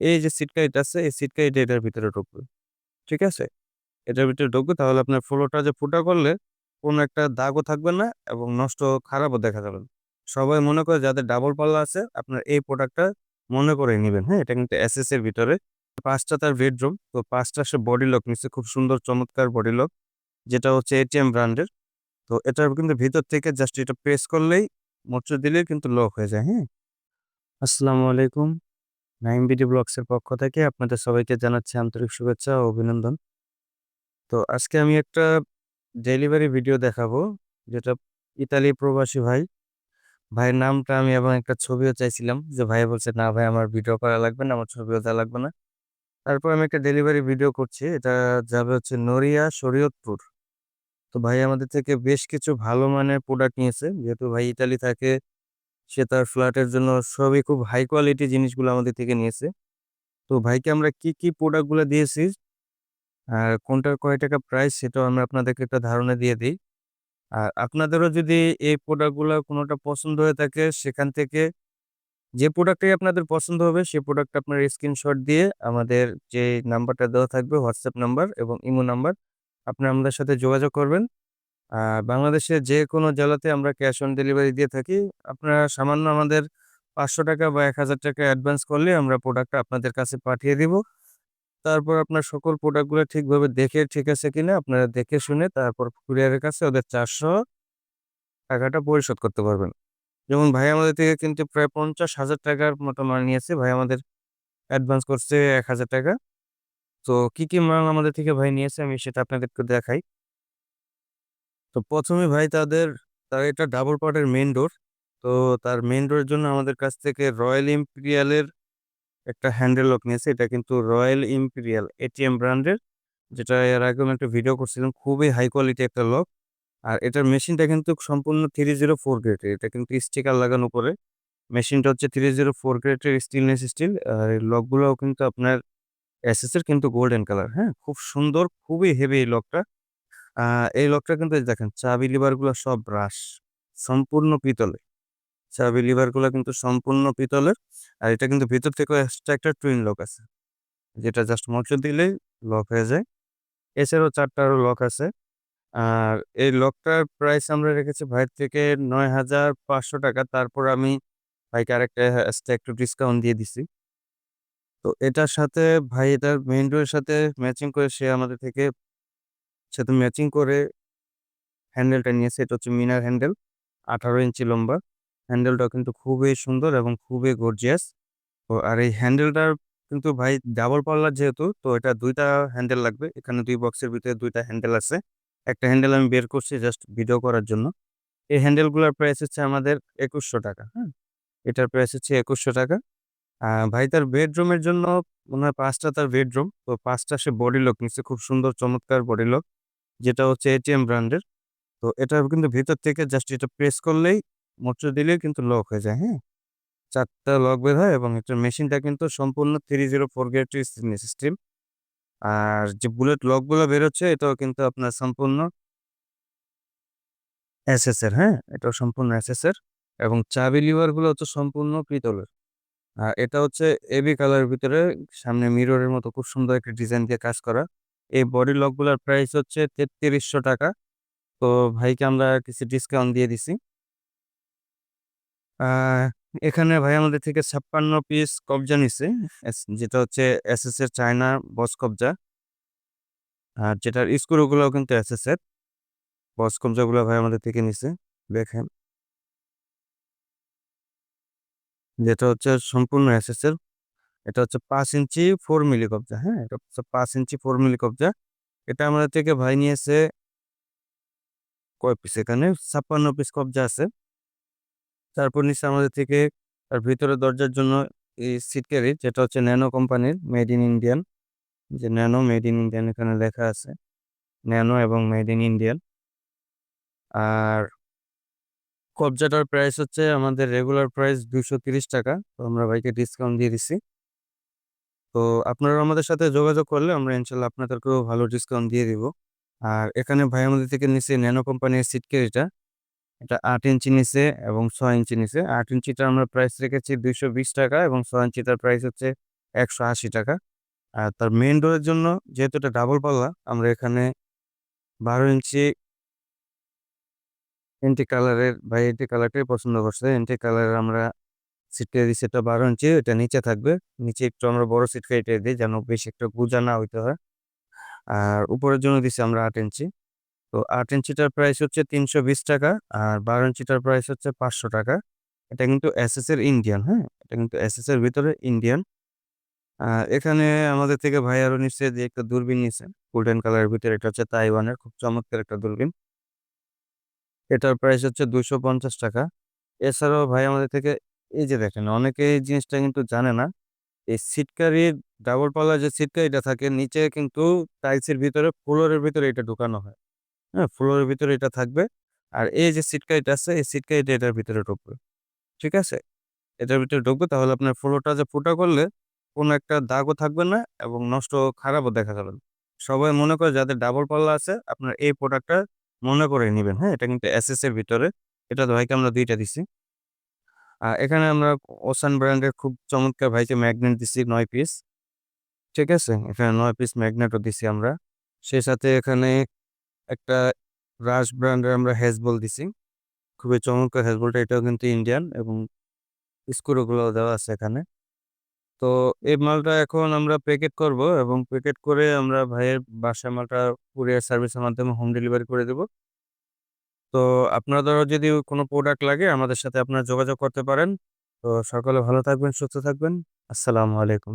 এই যে সিট ক্যারিটা আছে, এই সিট ক্যারিটা এটার ভিতরে ঢুকবে। ঠিক আছে? এটার ভিতরে ঢুকবে, তাহলে আপনার ফ্লোরটা যে ফুটা করলে কোনো একটা দাগও থাকবে না এবং নষ্ট খারাপও দেখা যাবে না। সবাই মনে করে যাদের ডাবল পাল্লা আছে, আপনার এই প্রোডাক্টটা মনে করে নেবেন। হ্যাঁ এটা কিন্তু এস এর ভিতরে। পাঁচটা তার বেডরুম তো পাঁচটা সে বডি লক নিচ্ছে, খুব সুন্দর চমৎকার বডি লক যেটা হচ্ছে এটিএম ব্র্যান্ডের তো এটার কিন্তু ভিতর থেকে জাস্ট এটা প্রেস করলেই মোটর দিলেই কিন্তু লক হয়ে যায়। হ্যাঁ। আসসালামু আলাইকুম। নাইম বিডি ব্লগসের পক্ষ থেকে আপনাদের সবাইকে জানাচ্ছি আন্তরিক শুভেচ্ছা ও অভিনন্দন। তো আজকে আমি একটা ডেলিভারি ভিডিও দেখাবো, যেটা ইতালি প্রবাসী ভাই, ভাইয়ের নামটা আমি এবং একটা ছবিও চাইছিলাম যে ভাই বলছে, না ভাই, আমার ভিডিও করা লাগবে না, আমার ছবিও দেওয়া লাগবে না। তারপর আমি একটা ডেলিভারি ভিডিও করছি, এটা যাবে হচ্ছে নড়িয়া, শরীয়তপুর। তো ভাই আমাদের থেকে বেশ কিছু ভালো মানের প্রোডাক্ট নিয়েছে, যেহেতু ভাই ইতালি থাকে সে তার ফ্ল্যাটের জন্য সবই খুব হাই কোয়ালিটি জিনিসগুলো আমাদের থেকে নিয়েছে। তো ভাইকে আমরা কি কি প্রোডাক্টগুলো দিয়েছি, আর কোনটার কয় টাকা প্রাইস সেটাও আমরা আপনাদেরকে একটা ধারণা দিয়ে দিই। আর আপনাদেরও যদি এই প্রোডাক্টগুলো কোনোটা পছন্দ হয়ে থাকে, সেখান থেকে যে প্রোডাক্টটাই আপনাদের পছন্দ হবে সেই প্রোডাক্ট আপনার স্ক্রিনশট দিয়ে আমাদের যে নাম্বারটা দেওয়া থাকবে হোয়াটসঅ্যাপ নাম্বার এবং ইমো নাম্বার আপনি আমাদের সাথে যোগাযোগ করবেন। বাংলাদেশের যে কোনো জেলাতে আমরা ক্যাশ অন ডেলিভারি দিয়ে থাকি। আপনারা সামান্য আমাদের পাঁচশো টাকা বা এক হাজার টাকা অ্যাডভান্স করলে আমরা প্রোডাক্টটা আপনাদের কাছে পাঠিয়ে দিব। তারপর আপনার সকল প্রোডাক্টগুলো ঠিকভাবে দেখে, ঠিক আছে কিনা আপনারা দেখে শুনে তারপর কুরিয়ারের কাছে ওদের চারশো টাকাটা পরিশোধ করতে পারবেন। যেমন ভাই আমাদের থেকে কিন্তু প্রায় পঞ্চাশ হাজার টাকার মতো মাল নিয়েছে। ভাই আমাদের অ্যাডভান্স করছে এক হাজার টাকা। তো কি কি মাল আমাদের থেকে ভাই নিয়েছে আমি সেটা আপনাদেরকে দেখাই। তো প্রথমে ভাই তাদের, তার এটা ডাবল পার্টের মেন ডোর তো তার মেন ডোরের জন্য আমাদের কাছ থেকে রয়্যাল ইম্পিরিয়ালের একটা হ্যান্ডেল লক নিয়েছে। এটা কিন্তু রয়্যাল ইম্পিরিয়াল এটিএম ব্র্যান্ডের যেটা এর আগেও একটা ভিডিও করছিলাম, খুবই হাই কোয়ালিটি একটা লক আর এটার মেশিনটা কিন্তু সম্পূর্ণ থ্রি জিরো ফোর গ্রেডের এটা কিন্তু স্টিকার লাগানো করে মেশিনটা হচ্ছে থ্রি জিরো ফোর গ্রেডের স্টিলনেস স্টিল আর এই লকগুলোও কিন্তু আপনার এসএসের কিন্তু গোল্ডেন কালার হ্যাঁ? খুব সুন্দর, খুবই হেভি এই লকটা এই লকটা কিন্তু দেখেন, চাবি লিভারগুলো সব ব্রাশ সম্পূর্ণ পিতলে চাবি লিভারগুলো কিন্তু সম্পূর্ণ পিতলের, আর এটা কিন্তু ভিতর থেকে এক্সট্রা একটা টুইন লক আছে। যেটা জাস্ট মঞ্চ দিলেই লক হয়ে যায়। এছাড়াও চারটা আরও লক আছে। আর এই লকটার প্রাইস আমরা রেখেছি ভাইয়ের থেকে নয় হাজার পাঁচশো টাকা। তারপর আমি ভাইকে আরেকটা এক্সট্রা একটু ডিসকাউন্ট দিয়ে দিছি। তো এটার সাথে ভাই, এটার মেইন ডোরের সাথে ম্যাচিং করে সে আমাদের থেকে সাথে ম্যাচিং করে হ্যান্ডেলটা নিয়েছে এটা হচ্ছে মিনার হ্যান্ডেল আঠারো ইঞ্চি লম্বা। হ্যান্ডেলটা কিন্তু খুবই সুন্দর এবং খুবই গর্জিয়াস তো আর এই হ্যান্ডেলটার কিন্তু ভাই ডাবল পাল্লার যেহেতু, তো এটা দুইটা হ্যান্ডেল লাগবে। এখানে দুই বক্সের ভিতরে দুইটা হ্যান্ডেল আছে। একটা হ্যান্ডেল আমি বের করছি জাস্ট ভিডিও করার জন্য। এই হ্যান্ডেলগুলোর প্রাইস হচ্ছে আমাদের একুশশো টাকা হ্যাঁ? এটার প্রাইস হচ্ছে একুশশো টাকা। ভাই তার বেডরুমের জন্য মনে হয় পাঁচটা তার বেডরুম তো পাঁচটা সে বডি লক নিচ্ছে। খুব সুন্দর চমৎকার বডি লক যেটা হচ্ছে এটিএম ব্র্যান্ডের। তো এটা কিন্তু ভিতর থেকে জাস্ট এটা প্রেস করলেই মোটর দিলেই কিন্তু লক হয়ে যায় হ্যাঁ? চারটা লক বের হয় এবং এটার মেশিনটা কিন্তু সম্পূর্ণ three zero four gate system আর যে বুলেট লকগুলো বেরোচ্ছে, এটাও কিন্তু আপনার সম্পূর্ণ এসএস এর হ্যাঁ? এটাও সম্পূর্ণ এসএস এর এবং চাবি লিভারগুলো হচ্ছে সম্পূর্ণ পিতলের। আর এটা হচ্ছে এবি কালারের ভিতরে সামনে মিররের মতো খুব সুন্দর একটা ডিজাইন দিয়ে কাজ করা। এই বডি লকগুলোর প্রাইস হচ্ছে তেত্রিশশো টাকা। তো ভাইকে আমরা কিছু ডিসকাউন্ট দিয়ে দিছি। এখানে ভাই আমাদের থেকে ছাপ্পান্ন পিস কবজা নিছে। যেটা হচ্ছে এস এস এর চায়না বস কবজা। আর যেটার স্ক্রুগুলোও কিন্তু এস এস এর। বস কবজাগুলো ভাই আমাদের থেকে নিছে, দেখেন। যেটা হচ্ছে সম্পূর্ণ এস এস এর। এটা হচ্ছে পাঁচ ইঞ্চি ফোর মিলি কবজা হ্যাঁ? এটা হচ্ছে পাঁচ ইঞ্চি ফোর মিলি কবজা। এটা আমাদের থেকে ভাই নিয়েছে কয় পিস এখানে ছাপ্পান্ন পিস কবজা আছে। তারপর নিচে আমাদের থেকে তার ভিতরে দরজার জন্য এই সিট ক্যারি যেটা হচ্ছে ন্যানো কোম্পানির মেড ইন ইন্ডিয়ান যে ন্যানো মেড ইন ইন্ডিয়ান এখানে লেখা আছে। ন্যানো এবং মেড ইন ইন্ডিয়ান আর কবজাটার প্রাইস হচ্ছে আমাদের রেগুলার প্রাইস দুশো টাকা। তো আমরা ভাইকে ডিসকাউন্ট দিয়ে দিছি। তো আপনারা আমাদের সাথে যোগাযোগ করলে আমরা ইনশাল্লাহ আপনাদেরকেও ভালো ডিসকাউন্ট দিয়ে দিব। আর এখানে ভাই আমাদের থেকে নিচে ন্যানো কোম্পানির সিট ক্যারিটা এটা আট ইঞ্চি নিচে এবং ছয় ইঞ্চি নিচে আট ইঞ্চিটা আমরা প্রাইস রেখেছি দুইশো বিশ টাকা এবং ছয় ইঞ্চিটার প্রাইস হচ্ছে একশো আশি টাকা। আর তার মেইন ডোরের জন্য যেহেতু এটা ডাবল পাল্লা, আমরা এখানে বারো ইঞ্চি এন্টি কালারের ভাই এন্টি কালারটাই পছন্দ করছে। এন্টি কালারের আমরা সিট কেটে দিচ্ছি এটা বারো ইঞ্চি এটা নিচে থাকবে। নিচে একটু আমরা বড় সিট কেটে দিই যেন বেশি একটা গুজা না হইতে হয়। আর উপরের জন্য দিচ্ছি আমরা আট ইঞ্চি। তো আট ইঞ্চিটার প্রাইস হচ্ছে তিনশো বিশ টাকা আর বারো ইঞ্চিটার প্রাইস হচ্ছে পাঁচশো টাকা। এটা কিন্তু এসএস এর ইন্ডিয়ান হ্যাঁ? এটা কিন্তু এসএস এর ভিতরে ইন্ডিয়ান এখানে আমাদের থেকে ভাই আরও নিচ্ছে যে একটা দূরবীন নিচ্ছে গোল্ডেন কালারের ভিতরে। এটা হচ্ছে তাইওয়ানের খুব চমৎকার একটা দূরবীন। এটার প্রাইস হচ্ছে দুইশো পঞ্চাশ টাকা। এছাড়াও ভাই আমাদের থেকে এই যে দেখেন, অনেকে এই জিনিসটা কিন্তু জানে না। এই সিটকারির ডাবল পাল্লা যে সিটকারিটা থাকে, নিচে কিন্তু টাইলসের ভিতরে, ফ্লোরের ভিতরে এটা ঢুকানো হয়। হ্যাঁ ফ্লোরের ভিতরে এটা থাকবে। আর এই যে সিটকারিটা আছে, এই সিটকারিটা এটার ভিতরে ঢুকবে। ঠিক আছে? এটার ভিতরে ঢুকবে, তাহলে আপনার ফ্লোরটা যে ফুটা করলে, কোনো একটা দাগও থাকবে না এবং নষ্ট খারাপও দেখা যাবে না। সবাই মনে করে যাদের ডাবল পাল্লা আছে, আপনার এই প্রোডাক্টটা মনে করে নেবেন। হ্যাঁ এটা কিন্তু এসএস এর ভিতরে। এটা তো ভাইকে আমরা দুইটা দিছি। এখানে আমরা ওসান ব্র্যান্ডের খুব চমৎকার ভাইকে ম্যাগনেট দিছি নয় পিস ঠিক আছে? এখানে নয় পিস ম্যাগনেটও দিছি আমরা। সেই সাথে এখানে একটা রাশ ব্র্যান্ডের আমরা হেজবল দিছি। খুবই চমৎকার হেজবলটা এটাও কিন্তু ইন্ডিয়ান এবং স্ক্রুগুলো দেওয়া আছে এখানে। তো এই মালটা এখন আমরা প্যাকেট করব এবং প্যাকেট করে আমরা ভাইয়ের বাসা মালটা কুরিয়ার সার্ভিসের মাধ্যমে হোম ডেলিভারি করে দেব। তো আপনাদেরও যদি কোনো প্রোডাক্ট লাগে, আমাদের সাথে আপনারা যোগাযোগ করতে পারেন। তো সকলে ভালো থাকবেন, সুস্থ থাকবেন। আসসালামু আলাইকুম।